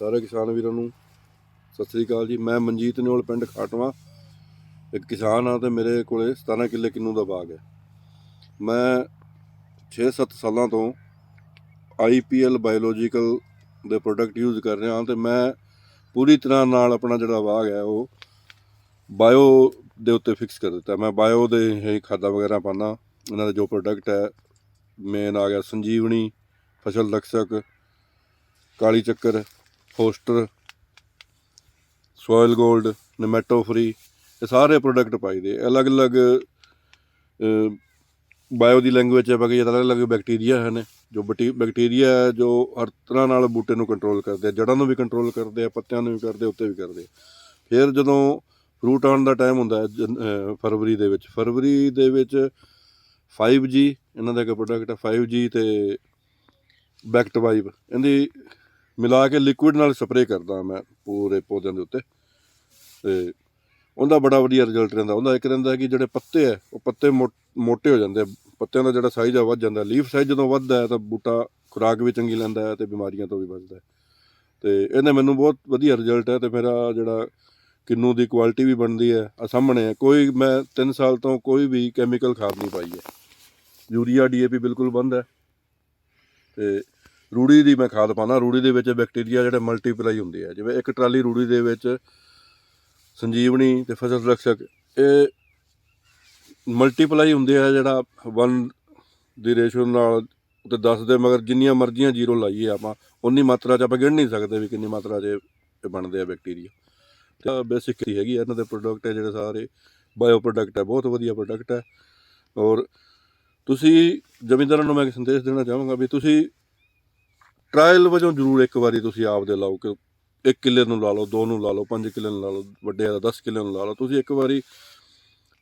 ਸਾਰੇ ਕਿਸਾਨ ਵੀਰਾਂ ਨੂੰ ਸਤਿ ਸ੍ਰੀ ਅਕਾਲ ਜੀ। ਮੈਂ ਮਨਜੀਤ ਨਿਓਲ, ਪਿੰਡ ਖਾਟਵਾ। ਇੱਕ ਕਿਸਾਨ ਆ ਤੇ ਮੇਰੇ ਕੋਲੇ 17 ਕਿੱਲੇ ਕਿੰਨੂ ਦਾ ਬਾਗ ਹੈ। ਮੈਂ 6-7 ਸਾਲਾਂ ਤੋਂ IPL ਬਾਇਓਲੋਜੀਕਲ ਦੇ ਪ੍ਰੋਡਕਟ ਯੂਜ਼ ਕਰ ਰਿਹਾ ਹਾਂ ਤੇ ਮੈਂ ਪੂਰੀ ਤਰ੍ਹਾਂ ਨਾਲ ਆਪਣਾ ਜਿਹੜਾ ਬਾਗ ਹੈ, ਉਹ ਬਾਇਓ ਦੇ ਉੱਤੇ ਫਿਕਸ ਕਰ ਦਿੱਤਾ। ਮੈਂ ਬਾਇਓ ਦੇ ਹੀ ਖਾਦਾਂ ਵਗੈਰਾ ਪਾਣਾ ਇਹਨਾਂ ਦੇ ਜੋ ਪ੍ਰੋਡਕਟ ਹੈ ਮੇਨ ਆ ਗਿਆ ਸੰਜੀਵਨੀ, ਫਸਲ ਰਕਸ਼ਕ ਕਾਲੀ ਚੱਕਰ ਹੋਸਟਰ ਸੋਇਲ 골ਡ ਨਮੈਟੋ ਫਰੀ ਇਹ ਸਾਰੇ ਪ੍ਰੋਡਕਟ ਪਾਈਦੇ ਅਲੱਗ-ਅਲੱਗ ਬਾਇਓ ਦੀ ਲੈਂਗੁਏਜ ਹੈ ਬਾਕੀ ਅਲੱਗ-ਅਲੱਗ ਬੈਕਟੀਰੀਆ ਹਨ, ਜੋ ਬਟੀ ਬੈਕਟੀਰੀਆ ਹੈ, ਜੋ ਹਰ ਤਰ੍ਹਾਂ ਨਾਲ ਬੂਟੇ ਨੂੰ ਕੰਟਰੋਲ ਕਰਦੇ ਆ। ਜੜ੍ਹਾਂ ਨੂੰ ਵੀ ਕੰਟਰੋਲ ਕਰਦੇ ਆ, ਪੱਤਿਆਂ ਨੂੰ ਵੀ ਕਰਦੇ ਉੱਤੇ ਵੀ ਕਰਦੇ ਫਿਰ ਜਦੋਂ ਫਰੂਟ ਆਉਣ ਦਾ ਟਾਈਮ ਹੁੰਦਾ ਹੈ ਫਰਵਰੀ ਦੇ ਵਿੱਚ। ਫਰਵਰੀ ਦੇ ਵਿੱਚ 5G ਇਹਨਾਂ ਦਾ ਇੱਕ ਪ੍ਰੋਡਕਟ ਹੈ 5G ਤੇ ਬੈਕਟਵਾਈਬ ਇਹਦੀ ਮਿਲਾ ਕੇ ਲਿਕੁਇਡ ਨਾਲ ਸਪਰੇਅ ਕਰਦਾ ਮੈਂ ਪੂਰੇ ਪੌਦਿਆਂ ਦੇ ਉੱਤੇ। ਤੇ ਉਹਦਾ ਬੜਾ ਵਧੀਆ ਰਿਜ਼ਲਟ ਰਹਿੰਦਾ। ਉਹਦਾ ਇੱਕ ਰਹਿੰਦਾ ਕਿ ਜਿਹੜੇ ਪੱਤੇ ਹੈ ਉਹ ਪੱਤੇ ਮੋ- ਮੋਟੇ ਹੋ ਜਾਂਦੇ ਆ। ਪੱਤਿਆਂ ਦਾ ਜਿਹੜਾ ਸਾਈਜ਼ ਆ ਵੱਧ ਜਾਂਦਾ। ਲੀਫ ਸਾਈਜ਼ ਜਦੋਂ ਵੱਧਦਾ ਹੈ ਤਾਂ ਬੂਟਾ ਖੁਰਾਕ ਵੀ ਚੰਗੀ ਲੈਂਦਾ ਹੈ ਤੇ ਬਿਮਾਰੀਆਂ ਤੋਂ ਵੀ ਬਚਦਾ ਹੈ। ਤੇ ਇਹਨੇ ਮੈਨੂੰ ਬਹੁਤ ਵਧੀਆ ਰਿਜ਼ਲਟ ਹੈ ਤੇ ਮੇਰਾ ਜਿਹੜਾ ਕਿੰਨੂ ਦੀ ਕੁਆਲਿਟੀ ਵੀ ਬਣਦੀ ਹੈ ਆ ਸਾਹਮਣੇ ਹੈ। ਕੋਈ ਮੈਂ 3 ਸਾਲ ਤੋਂ ਕੋਈ ਵੀ ਕੈਮੀਕਲ ਖਾਦ ਨਹੀਂ ਪਾਈ ਹੈ। ਯੂਰੀਆ ਡੀਏਪੀ ਬਿਲਕੁਲ ਬੰਦ ਹੈ। ਤੇ ਰੂੜੀ ਦੀ ਮੈਂ ਖਾਦ ਪਾਣਾ ਰੂੜੀ ਦੇ ਵਿੱਚ ਬੈਕਟੀਰੀਆ ਜਿਹੜੇ ਮਲਟੀਪਲਾਈ ਹੁੰਦੇ ਆ, ਜਿਵੇਂ ਇੱਕ ਟਰਾਲੀ ਰੂੜੀ ਦੇ ਵਿੱਚ ਸੰਜੀਵਨੀ ਤੇ ਫਸਲ ਰਕਸ਼ਕ ਇਹ ਮਲਟੀਪਲਾਈ ਹੁੰਦੇ ਆ ਜਿਹੜਾ 1 ਦੀ ਰੇਸ਼ੋ ਨਾਲ ਤੇ 10 ਦੇ ਮਗਰ ਜਿੰਨੀਆਂ ਮਰਜ਼ੀਆਂ ਜ਼ੀਰੋ ਲਾਈਏ ਆਪਾਂ ਉਨੀ ਮਾਤਰਾ ਚ ਆਪਾਂ ਗਿਣ ਨਹੀਂ ਸਕਦੇ ਵੀ ਕਿੰਨੀ ਮਾਤਰਾ 'ਚ ਇਹ ਬਣਦੇ ਆ ਬੈਕਟੀਰੀਆ। ਤੇ ਬੇਸਿਕ ਹੀ ਹੈਗੀ ਆ, ਇਹਨਾਂ ਦੇ ਪ੍ਰੋਡਕਟ ਹੈ ਜਿਹੜੇ ਸਾਰੇ ਬਾਇਓ ਪ੍ਰੋਡਕਟ ਹੈ ਬਹੁਤ ਵਧੀਆ ਪ੍ਰੋਡਕਟ ਹੈ ਔਰ ਤੁਸੀਂ ਜ਼ਮੀਂਦਾਰਾਂ ਨੂੰ ਮੈਂ ਇੱਕ ਸੰਦੇਸ਼ ਦੇਣਾ ਚਾਹਾਂਗਾ ਵੀ ਤੁਸੀਂ ਟ੍ਰਾਇਲ ਵਜੋਂ ਜ਼ਰੂਰ ਇੱਕ ਵਾਰੀ ਤੁਸੀਂ ਆਪ ਦੇ ਲਾਓ ਕਿ ਇੱਕ ਕਿੱਲੇ ਨੂੰ ਲਾ ਲਓ, ਦੋ ਨੂੰ ਲਾ ਲਓ, ਪੰਜ ਕਿੱਲੇ ਨੂੰ ਲਾ ਲਓ ਵੱਡੇ ਦਾ 10 ਕਿੱਲੇ ਨੂੰ ਲਾ ਲਓ। ਤੁਸੀਂ ਇੱਕ ਵਾਰੀ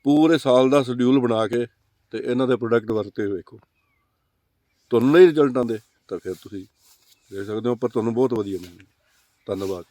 ਪੂਰੇ ਸਾਲ ਦਾ ਸ਼ਡਿਊਲ ਬਣਾ ਕੇ ਤੇ ਇਹਨਾਂ ਦੇ ਪ੍ਰੋਡਕਟ ਵਰਤੇ ਹੋਏ ਵੇਖੋ ਤੁਹਾਨੂੰ ਨਹੀਂ ਰਿਜ਼ਲਟ ਆਉਂਦੇ ਤਾਂ ਫਿਰ ਤੁਸੀਂ ਦੇਖ ਸਕਦੇ ਹੋ, ਪਰ ਤੁਹਾਨੂੰ ਬਹੁਤ ਵਧੀਆ ਮਿਲਣਗੇ। ਧੰਨਵਾਦ।